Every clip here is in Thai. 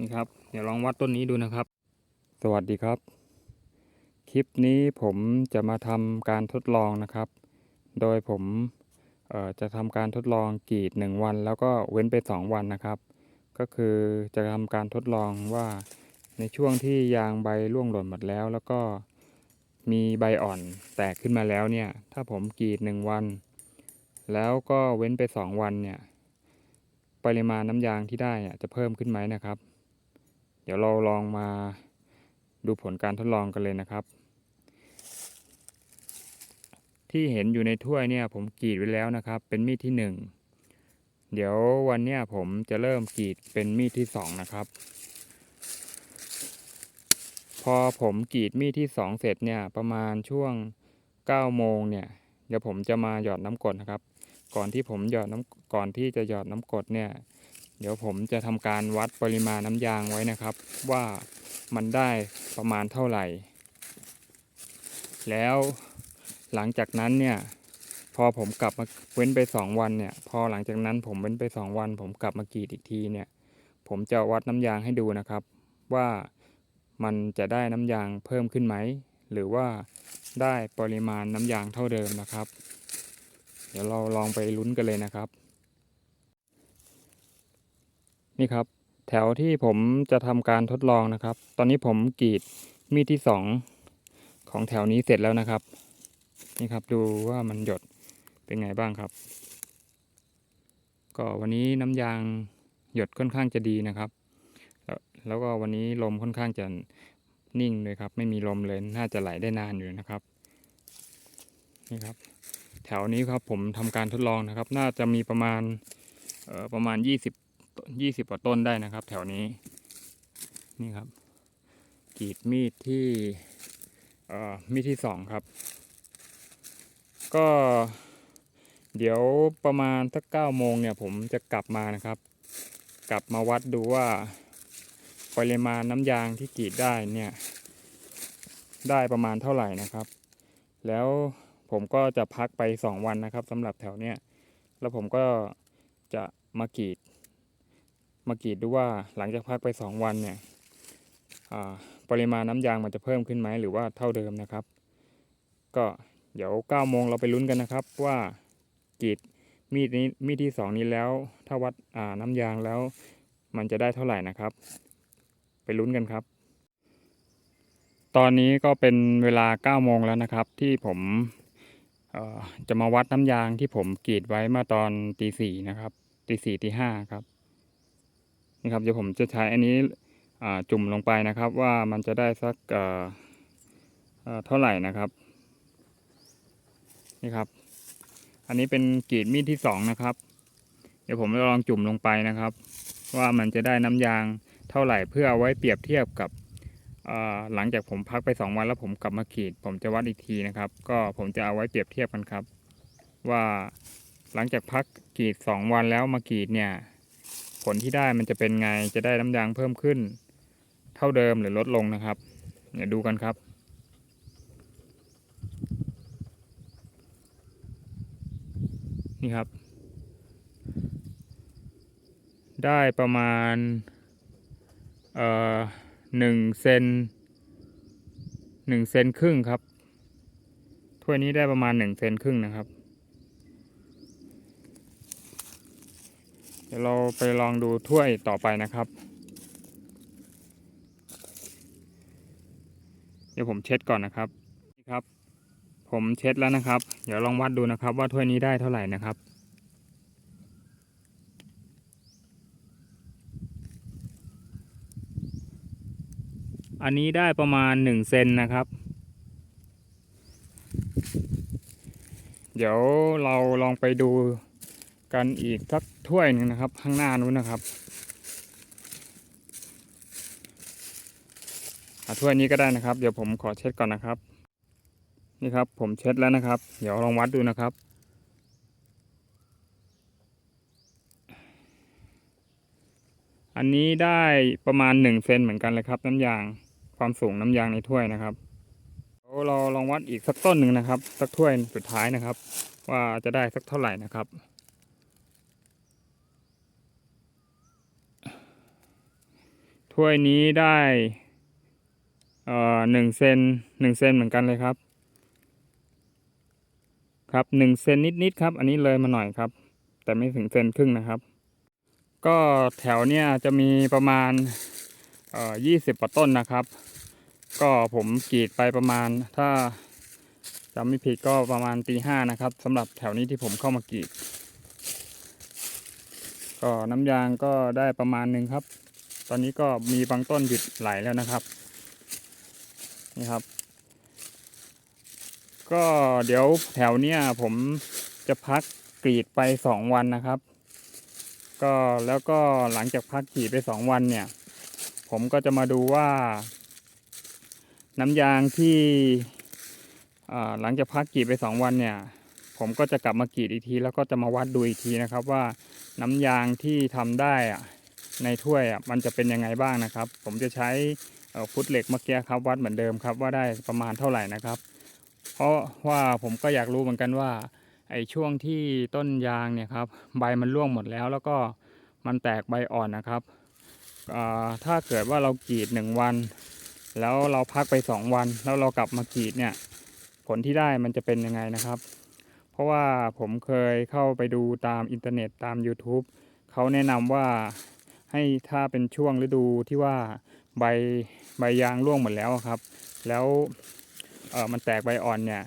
นี่ครับ เดี๋ยวลองวัดต้นนี้ดูนะครับ สวัสดีครับ คลิปนี้ผมจะมาทำการทดลองนะครับ โดยผมจะทำการทดลองกรีด 1 วัน แล้วก็เว้นไป 2 วันนะครับ ก็คือจะทำการทดลองว่าในช่วงที่ยางใบร่วงหล่นหมดแล้ว แล้วก็มีใบอ่อนแตกขึ้นมาแล้วเนี่ย ถ้าผมกรีด 1 วัน แล้วก็เว้นไป 2 วันเนี่ย ปริมาณน้ำยางที่ได้อะจะเพิ่มขึ้นไหมนะครับ ดี๋ยวเราลองมาดูผลการทดลองกันเลยนะครับ ที่เห็นอยู่ในถ้วยเนี่ยผมกรีดไว้แล้วนะครับ เป็นมีดที่หนึ่งเดี๋ยววันเนี้ยผมจะเริ่มกรีดเป็นมีดที่สองนะครับ พอผมกรีดมีดที่สองเสร็จเนี่ยประมาณช่วง9โมงเนี่ยเดี๋ยวผมจะมาหยอดน้ำกรดนะครับ ก่อนที่ผมหยอดน้ำก่อนที่จะหยอดน้ำกรดเนี่ย เดี๋ยวผมจะทำการวัดปริมาณน้ำยางไว้นะครับ ว่ามันได้ประมาณเท่าไหร่ แล้วหลังจากนั้นเนี่ย พอผมกลับมาเว้นไปสองวันเนี่ย พอหลังจากนั้นผมเว้นไปสองวัน ผมกลับมากรีดอีกทีเนี่ย ผมจะวัดน้ำยางให้ดูนะครับ ว่ามันจะได้น้ำยางเพิ่มขึ้นไหม หรือว่าได้ปริมาณน้ำยางเท่าเดิมนะครับ เดี๋ยวเราลองไปลุ้นกันเลยนะครับ นี่ครับ แถวที่ผมจะทำการทดลองนะครับ ตอนนี้ผมกรีดมีดที่สองของแถวนี้เสร็จแล้วนะครับ นี่ครับดูว่ามันหยดเป็นไงบ้างครับ ก็วันนี้น้ำยางหยดค่อนข้างจะดีนะครับแล้วแล้วก็วันนี้ลมค่อนข้างจะนิ่งเลยครับ ไม่มีลมเลยน่าจะไหลได้นานอยู่นะครับ นี่ครับ แถวนี้ครับผมทำการทดลองนะครับ น่าจะมีประมาณประมาณ 20 20กว่าต้นได้นะครับ แถวนี้ นี่ครับกรีดมีดที่เอ่อมีดที่สองครับ ก็เดี๋ยวประมาณสักเก้าโมงเนี่ย ผมจะกลับมานะครับ กลับมาวัดดูว่า ปริมาณน้ำยางที่กรีดได้เนี่ย ได้ประมาณเท่าไหร่นะครับ แล้วผมก็จะพักไปสองวันนะครับสำหรับแถวเนี้ยแล้วผมก็จะมากรีด มากรีดดูว่าหลังจากพักไปสองวันเนี่ยปริมาณน้ำยางมันจะเพิ่มขึ้นไหมหรือว่าเท่าเดิมนะครับ ก็เดี๋ยวเก้าโมงเราไปลุ้นกันนะครับ ว่ากรีดมีดนี้มีดที่สองนี้แล้ว ถ้าวัดน้ำยางแล้ว มันจะได้เท่าไหร่นะครับ ไปลุ้นกันครับ ตอนนี้ก็เป็นเวลา9โมงแล้วนะครับ ที่ผมจะมาวัดน้ำยางที่ผมกรีดไว้เมื่อตอนตีสี่นะครับตีสี่ตีห้าครับ นี่ครับเดี๋ยวผมจะใช้อันนี้จุ่มลงไปนะครับว่ามันจะได้สักเท่าไหร่นะครับนี่ครับ อันนี้เป็นกรีดมีดที่สองนะครับ เดี๋ยวผมจะลองจุ่มลงไปนะครับ ว่ามันจะได้น้ำยางเท่าไหร่เพื่อเอาไว้เปรียบเทียบกับหลังจากผมพักไปสองวันแล้วผมกลับมากรีด ผมจะวัดอีกทีนะครับ ก็ผมจะเอาไว้เปรียบเทียบกันครับ ว่าหลังจากพักกรีดสองวันแล้วมากรีดเนี่ย ลที่ได้มันจะเป็นไงจะได้น้ำยางเพิ่มขึ้น เท่าเดิมหรือลดลงนะครับ เดี๋ยวดูกันครับนี่ครับ ได้ประมาณเอ่อหนึ่งเซนหนึ่งเซนครึ่งครับถ้วยนี้ได้ประมาณหนึ่งเซนครึ่งนะครับ เดี๋ยวเราไปลองดูถ้วยต่อไปนะครับ เดี๋ยวผมเช็ดก่อนนะครับนี่ครับ ผมเช็ดแล้วนะครับ เดี๋ยวลองวัดดูนะครับ ว่าถ้วยนี้ได้เท่าไหร่นะครับอันนี้ได้ประมาณหนึ่งเซนนะครับ เดี๋ยวเราลองไปดูกันอีกสัก ถ้วยหนึ่งนะครับ ข้างหน้านู้นนะครับถ้วยนี้ก็ได้นะครับ เดี๋ยวผมขอเช็ดก่อนนะครับ นี่ครับ ผมเช็ดแล้วนะครับ เดี๋ยวลองวัดดูนะครับอันนี้ได้ประมาณหนึ่งเซนเหมือนกันเลยครับ น้ำยางความสูงน้ำยางในถ้วยนะครับเราลองวัดอีกสักต้นหนึ่งนะครับ สักถ้วยสุดท้ายนะครับ ว่าจะได้สักเท่าไหร่นะครับ ถ้วยนี้ได้เอ่อหนึ่งเซนหนึ่งเซนเหมือนกันเลยครับ ครับหนึ่งเซนนิดๆครับ อันนี้เลยมาหน่อยครับ แต่ไม่ถึงเซนครึ่งนะครับ ก็แถวเนี้ยจะมีประมาณเอ่อยี่สิบกว่าต้นนะครับ ก็ผมกรีดไปประมาณถ้าจำไม่ผิดก็ประมาณตีห้านะครับสำหรับแถวนี้ที่ผมเข้ามากรีด ก็น้ำยางก็ได้ประมาณหนึ่งครับ ตอนนี้ก็มีบางต้นหยุดไหลแล้วนะครับ นี่ครับ ก็เดี๋ยวแถวเนี้ยผมจะพักกรีดไปสองวันนะครับ ก็แล้วก็หลังจากพักกรีดไปสองวันเนี่ย ผมก็จะมาดูว่า น้ำยางที่หลังจากพักกรีดไปสองวันเนี่ย ผมก็จะกลับมากรีดอีกที แล้วก็จะมาวัดดูอีกทีนะครับว่าน้ำยางที่ทำได้อะ ในถ้วยอะมันจะเป็นยังไงบ้างนะครับ ผมจะใช้ฟุตเหล็กเมื่อกี้ครับวัดเหมือนเดิมครับว่าได้ประมาณเท่าไหร่นะครับ เพราะว่าผมก็อยากรู้เหมือนกันว่าไอ้ช่วงที่ต้นยางเนี่ยครับใบมันร่วงหมดแล้ว แล้วก็มันแตกใบอ่อนนะครับถ้าเกิดว่าเรากรีดหนึ่งวัน แล้วเราพักไปสองวัน แล้วเรากลับมากรีดเนี่ยผลที่ได้มันจะเป็นยังไงนะครับ เพราะว่าผมเคยเข้าไปดูตามอินเทอร์เน็ตตาม YouTube เขาแนะนำว่า ให้ถ้าเป็นช่วงฤดูที่ว่าใบใบยางร่วงหมดแล้วครับ แล้วเออมันแตกใบอ่อนเนี่ย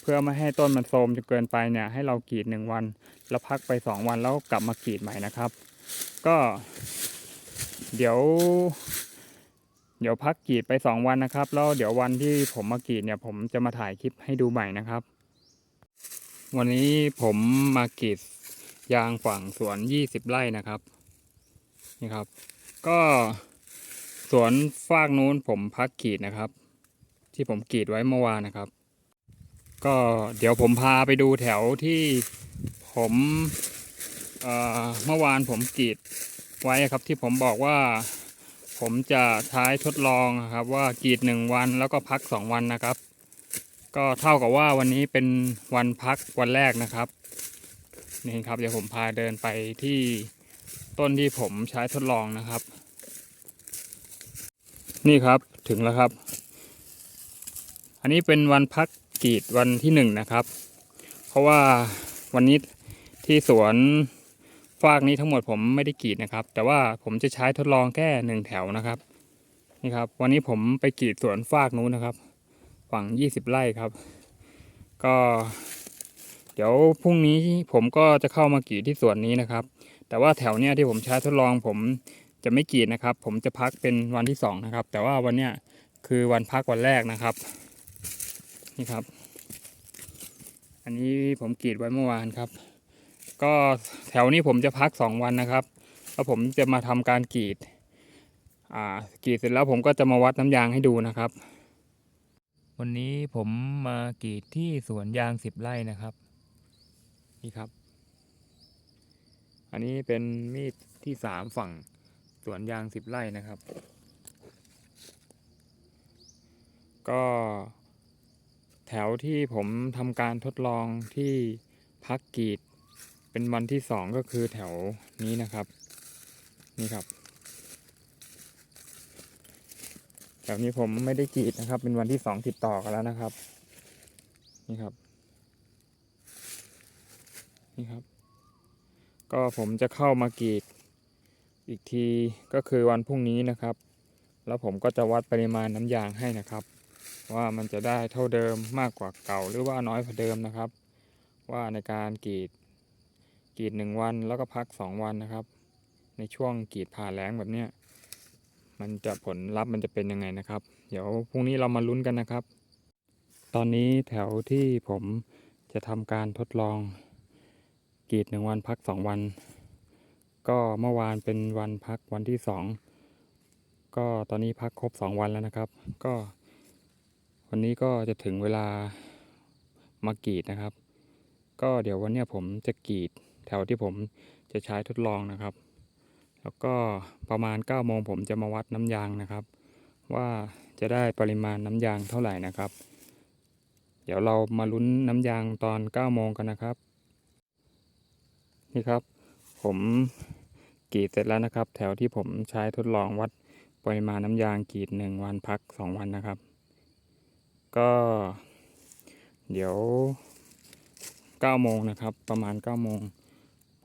เพื่อไม่ให้ต้นมันโทรมจนเกินไปเนี่ย ให้เรากรีดหนึ่งวัน แล้วพักไปสองวันแล้วกลับมากรีดใหม่นะครับ ก็เดี๋ยว เดี๋ยวพักกรีดไปสองวันนะครับ แล้วเดี๋ยววันที่ผมมากรีดเนี่ย ผมจะมาถ่ายคลิปให้ดูใหม่นะครับ วันนี้ผมมากรีดยางฝั่งสวน20ไร่นะครับ นี่ครับ ก็สวนฟากนู้นผมพักกรีดนะครับ ที่ผมกรีดไว้เมื่อวานนะครับ ก็เดี๋ยวผมพาไปดูแถวที่ผมเเมื่อวานผมกรีดไว้ครับ ที่ผมบอกว่าผมจะใช้ทดลองครับว่ากรีดหนึ่งวันแล้วก็พักสองวันนะครับ ก็เท่ากับว่าวันนี้เป็นวันพักวันแรกนะครับนี่ครับเดี๋ยวผมพาเดินไปที่ ต้นที่ผมใช้ทดลองนะครับ นี่ครับถึงแล้วครับ อันนี้เป็นวันพักกรีดวันที่หนึ่งนะครับ เพราะว่าวันนี้ที่สวนฟากนี้ทั้งหมดผมไม่ได้กรีดนะครับ แต่ว่าผมจะใช้ทดลองแค่หนึ่งแถวนะครับนี่ครับ วันนี้ผมไปกรีดสวนฟากนู้นนะครับฝั่ง20ไร่ครับ ก็ เดี๋ยวพรุ่งนี้ผมก็จะเข้ามากรีดที่สวนนี้นะครับ แต่ว่าแถวเนี้ยที่ผมใช้ทดลองผมจะไม่กรีดนะครับ ผมจะพักเป็นวันที่สองนะครับ แต่ว่าวันเนี้ยคือวันพักวันแรกนะครับ นี่ครับ อันนี้ผมกรีดไว้เมื่อวานครับ ก็แถวนี้ผมจะพักสองวันนะครับแล้วผมจะมาทำการกรีด อ่ากรีดเสร็จแล้วผมก็จะมาวัดน้ำยางให้ดูนะครับ วันนี้ผมมากรีดที่สวนยางสิบไร่นะครับ นี่ครับ อันนี้เป็นมีดที่สามฝั่งสวนยางสิบไร่นะครับ ก็แถวที่ผมทำการทดลองที่พักกีดเป็นวันที่สองก็คือแถวนี้นะครับ นี่ครับแถวนี้ผมไม่ได้กรีดนะครับ เป็นวันที่สองติดต่อกันแล้วนะครับ นี่ครับ นี่ครับ ก็ผมจะเข้ามากรีดอีกทีก็คือวันพรุ่งนี้นะครับ แล้วผมก็จะวัดปริมาณน้ำยางให้นะครับ ว่ามันจะได้เท่าเดิมมากกว่าเก่า หรือว่าน้อยกว่าเดิมนะครับ ว่าในการกรีดกรีดหนึ่งวันแล้วก็พักสองวันนะครับ ในช่วงกรีดผ่าแล้งแบบเนี้ยมันจะผลลัพธ์มันจะเป็นยังไงนะครับ เดี๋ยวพรุ่งนี้เรามาลุ้นกันนะครับ ตอนนี้แถวที่ผมจะทำการทดลอง กรีดหนึ่งวันพักสองวัน ก็เมื่อวานเป็นวันพักวันที่สองก็ตอนนี้พักครบสองวันแล้วนะครับ ก็ วันนี้ก็จะถึงเวลามากรีดนะครับ ก็เดี๋ยววันนี้ผมจะกรีดแถวที่ผมจะใช้ทดลองนะครับ แล้วก็ประมาณ9ก้าโมงผมจะมาวัดน้ำยางนะครับ ว่าจะได้ปริมาณน้ำยางเท่าไหร่นะครับ เดี๋ยวเรามาลุ้นน้ำยางตอน9ก้าโมงกันนะครับ นี่ครับ ผมกรีดเสร็จแล้วนะครับ แถวที่ผมใช้ทดลองวัดปริมาณน้ำยางกรีดหนึ่งวันพักสองวันนะครับ ก็ เดี๋ยวเก้าโมงนะครับ ประมาณเก้าโมง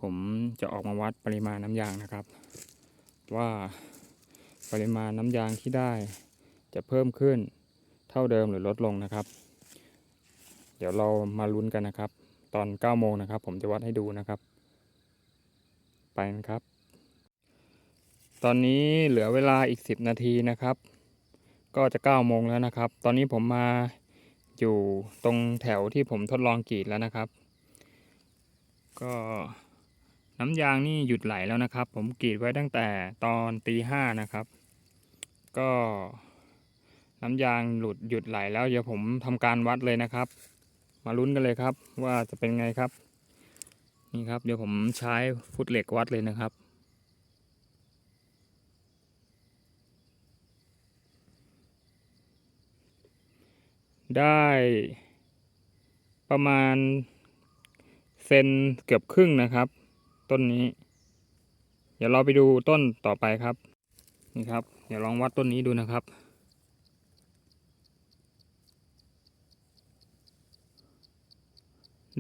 ผมจะออกมาวัดปริมาณน้ำยางนะครับ ว่าปริมาณน้ำยางที่ได้จะเพิ่มขึ้นเท่าเดิมหรือลดลงนะครับ เดี๋ยวเรามาลุ้นกันนะครับ ตอน9โมงนะครับ ผมจะวัดให้ดูนะครับ ไปนะครับ ตอนนี้เหลือเวลาอีก 10 นาทีนะครับ ก็จะ9โมงแล้วนะครับ ตอนนี้ผมมาอยู่ตรงแถวที่ผมทดลองกรีดแล้วนะครับ ก็น้ำยางนี่หยุดไหลแล้วนะครับ ผมกรีดไว้ตั้งแต่ตอนตีห้านะครับ ก็น้ำยางหลุดหยุดไหลแล้วเดี๋ยวผมทำการวัดเลยนะครับ มาลุ้นกันเลยครับว่าจะเป็นไงครับ นี่ครับ เดี๋ยวผมใช้ฟุตเหล็กวัดเลยนะครับ ได้ประมาณเซนเกือบครึ่งนะครับ ต้นนี้ เดี๋ยวเราไปดูต้นต่อไปครับ นี่ครับ เดี๋ยวลองวัดต้นนี้ดูนะครับ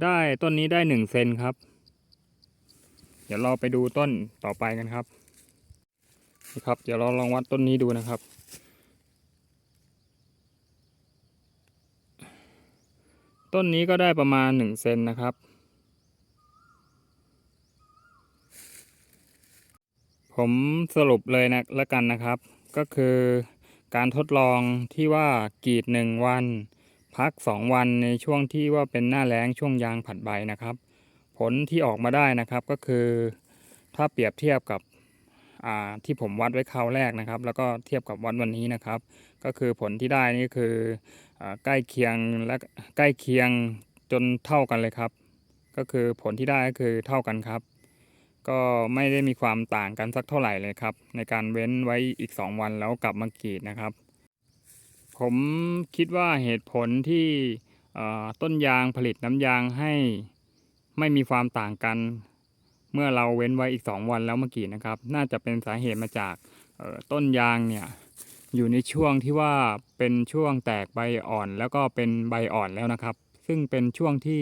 ได้ต้นนี้ได้หนึ่งเซนครับ เดี๋ยวเราไปดูต้นต่อไปกันครับนี่ครับ เดี๋ยวเราลองวัดต้นนี้ดูนะครับ ต้นนี้ก็ได้ประมาณหนึ่งเซนนะครับ ผมสรุปเลยนะละกันนะครับ ก็คือการทดลองที่ว่ากรีดหนึ่งวัน พักสองวันในช่วงที่ว่าเป็นหน้าแล้งช่วงยางผัดใบนะครับ ผลที่ออกมาได้นะครับก็คือถ้าเปรียบเทียบกับที่ผมวัดไว้คราวแรกนะครับ แล้วก็เทียบกับวัดวันนี้นะครับ ก็คือผลที่ได้นี่คืออใกล้เคียงและใกล้เคียงจนเท่ากันเลยครับ ก็คือผลที่ได้ก็คือเท่ากันครับ ก็ไม่ได้มีความต่างกันสักเท่าไหร่เลยครับ ในการเว้นไว้อีก 2 วันแล้วกลับมากรีดนะครับ ผมคิดว่าเหตุผลที่ต้นยางผลิตน้ำยางให้ ไม่มีความต่างกัน เมื่อเราเว้นไว้อีก 2 วันแล้วเมื่อกี้นะครับ น่าจะเป็นสาเหตุมาจากต้นยางเนี่ยอยู่ในช่วงที่ว่าเป็นช่วงแตกใบอ่อนแล้วก็เป็นใบอ่อนแล้วนะครับ ซึ่งเป็นช่วงที่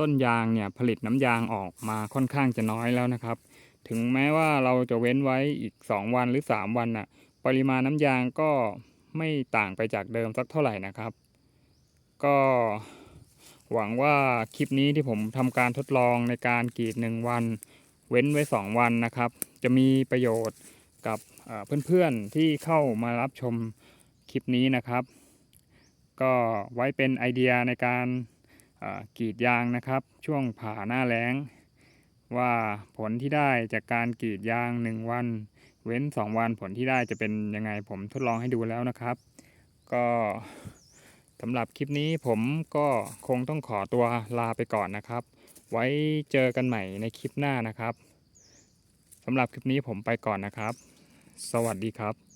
ต้นยางเนี่ยผลิตน้ำยางออกมาค่อนข้างจะน้อยแล้วนะครับ ถึงแม้ว่าเราจะเว้นไว้อีก 2 วันหรือ 3 วันน่ะปริมาณน้ำยางก็ไม่ต่างไปจากเดิมสักเท่าไหร่นะครับ ก็ หวังว่าคลิปนี้ที่ผมทำการทดลองในการกรีด 1 วัน เว้นไว้ 2 วันนะครับ จะมีประโยชน์กับเพื่อนๆที่เข้ามารับชมคลิปนี้นะครับ ก็ไว้เป็นไอเดียในการกรีดยางนะครับ ช่วงผ่าหน้าแล้ง ว่าผลที่ได้จากการกรีดยาง 1 วัน เว้น 2 วันผลที่ได้จะเป็นยังไงผมทดลองให้ดูแล้วนะครับ ก็ สำหรับคลิปนี้ผมก็คงต้องขอตัวลาไปก่อนนะครับ ไว้เจอกันใหม่ในคลิปหน้านะครับสำหรับคลิปนี้ผมไปก่อนนะครับ สวัสดีครับ